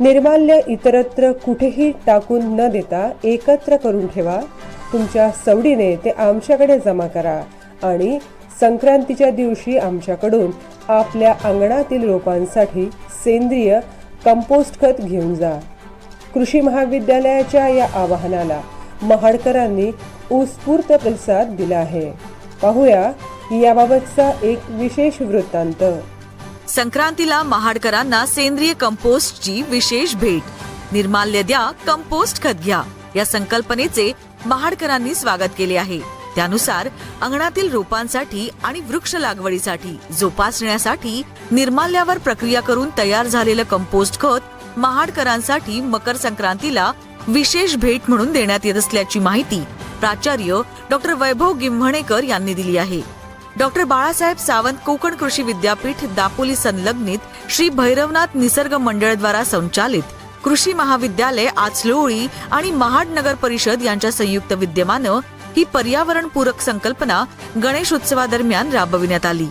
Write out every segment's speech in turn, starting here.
निर्माल्य इतरत्र कुठेही टाकून न देता एकत्र करून ठेवा. तुमच्या सवडीने ते आमच्याकडे जमा करा आणि संक्रांतीच्या दिवशी आमच्याकडून आपल्या अंगणातील रोपांसाठी सेंद्रिय कंपोस्ट खत घेऊन जा. कृषी महाविद्यालयाच्या या आवाहनाला महाडकरांनी उत्स्फूर्त प्रतिसाद दिला आहे. पाहूया याबाबतचा एक विशेष वृत्तांत. संक्रांतीला महाडकरांना सेंद्रिय कंपोस्टची विशेष भेट. निर्माल्य द्या कंपोस्ट खत घ्या. या संकल्पनेचे महाडकरांनी स्वागत केले आहे. त्यानुसार अंगणातील रोपांसाठी आणि वृक्ष लागवडीसाठी जोपासण्यासाठी निर्माल्यावर प्रक्रिया करून तयार झालेलं कंपोस्ट खत महाडकरांसाठी मकर संक्रांतीला विशेष भेट म्हणून देण्यात येत असल्याची माहिती प्राचार्य डॉक्टर वैभव गिम्हणेकर यांनी दिली आहे. डॉक्टर बाळासाहेब सावंत कोकण कृषी विद्यापीठ दापोली संलग्नित श्री भैरवनाथ निसर्ग मंडळद्वारा संचालित कृषी महाविद्यालय आचलोळी आणि महाड नगर परिषद यांच्या संयुक्त विद्यमानं ही पर्यावरणपूरक संकल्पना गणेश उत्सवादरम्यान राबविण्यात आली.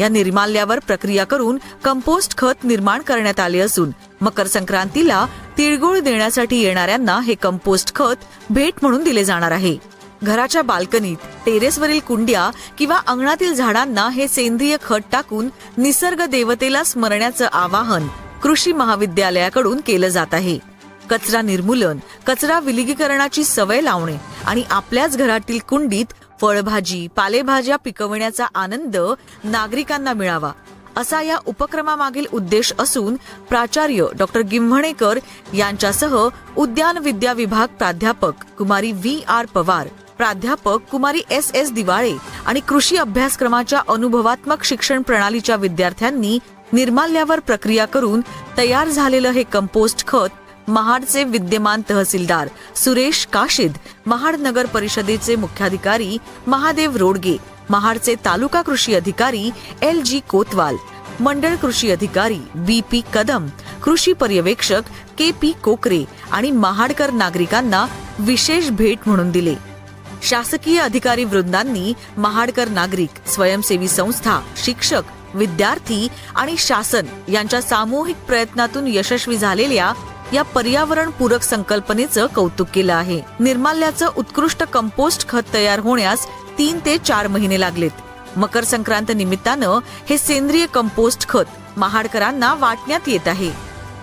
या निर्माल्यावर प्रक्रिया करून कंपोस्ट खत निर्माण करण्यात आले असून मकर संक्रांतीला तिळगुळ देण्यासाठी येणाऱ्यांना हे कंपोस्ट खत भेट म्हणून दिले जाणार आहे. घराच्या बाल्कनीत टेरेसवरील कुंड्या किंवा अंगणातील झाडांना हे सेंद्रिय खत टाकून निसर्ग देवतेला स्मरण्याचं आवाहन कृषी महाविद्यालयाकडून केलं जात आहे. कचरा निर्मूलन कचरा विलगीकरणाची सवय लावणे आणि आपल्याच घरातील कुंडीत फळभाजी पालेभाज्या पिकवण्याचा आनंद नागरिकांना मिळावा असा या उपक्रमामागील उद्देश असून प्राचार्य डॉक्टर गिम्हणेकर यांच्यासह उद्यान विद्या विभाग प्राध्यापक कुमारी व्ही आर पवार प्राध्यापक कुमारी एस एस दिवाळे आणि कृषी अभ्यासक्रमाच्या अनुभवात्मक शिक्षण प्रणालीच्या विद्यार्थ्यांनी निर्माल्यावर प्रक्रिया करून तयार झालेलं हे कंपोस्ट खत महाडचे विद्यमान तहसीलदार सुरेश काशिद महाड नगर परिषदेचे मुख्याधिकारी महादेव रोडगे महाडचे तालुका कृषी अधिकारी एल जी कोतवाल मंडळ कृषी अधिकारी बी पी कदम कृषी पर्यवेक्षक के पी कोकरे आणि महाडकर नागरिकांना विशेष भेट म्हणून दिले. शासकीय अधिकारी वृंदांनी महाडकर नागरिक स्वयंसेवी संस्था शिक्षक विद्यार्थी आणि शासन यांच्या सामूहिक प्रयत्नातून यशस्वी झालेल्या या पर्यावरण पूरक संकल्पनेचं कौतुक केलं आहे. निर्माल्याचं उत्कृष्ट कंपोस्ट खत तयार होण्यास तीन ते चार महिने लागलेत. मकर संक्रांत निमित्तानं हे सेंद्रिय कंपोस्ट खत महाडकरांना वाटण्यात येत आहे.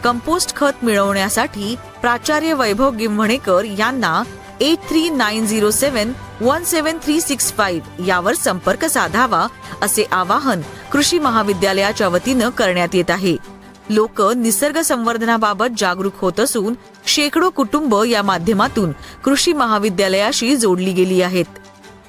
कंपोस्ट खत मिळवण्यासाठी प्राचार्य वैभव गिम्हणेकर यांना eight three nine zero seven one seven three six five यावर संपर्क साधावा असे आवाहन कृषी महाविद्यालयाच्या वतीनं करण्यात येत आहे. लोक निसर्ग संवर्धनाबाबत जागरूक होत असून शेकडो कुटुंब या माध्यमातून कृषी महाविद्यालयाशी जोडली गेली आहेत.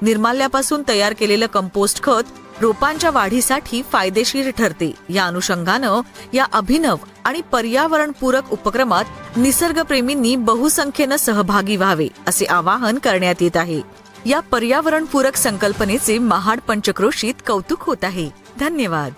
निर्माल्यापासून तयार केलेलं कंपोस्ट खत रोपांच्या वाढीसाठी फायदेशीर ठरते. या अनुषंगानं या अभिनव आणि पर्यावरणपूरक उपक्रमात निसर्गप्रेमींनी बहुसंख्येनं सहभागी व्हावे असे आवाहन करण्यात येत आहे. या पर्यावरणपूरक संकल्पनेचे महाड पंचक्रोशीत कौतुक होत आहे. धन्यवाद.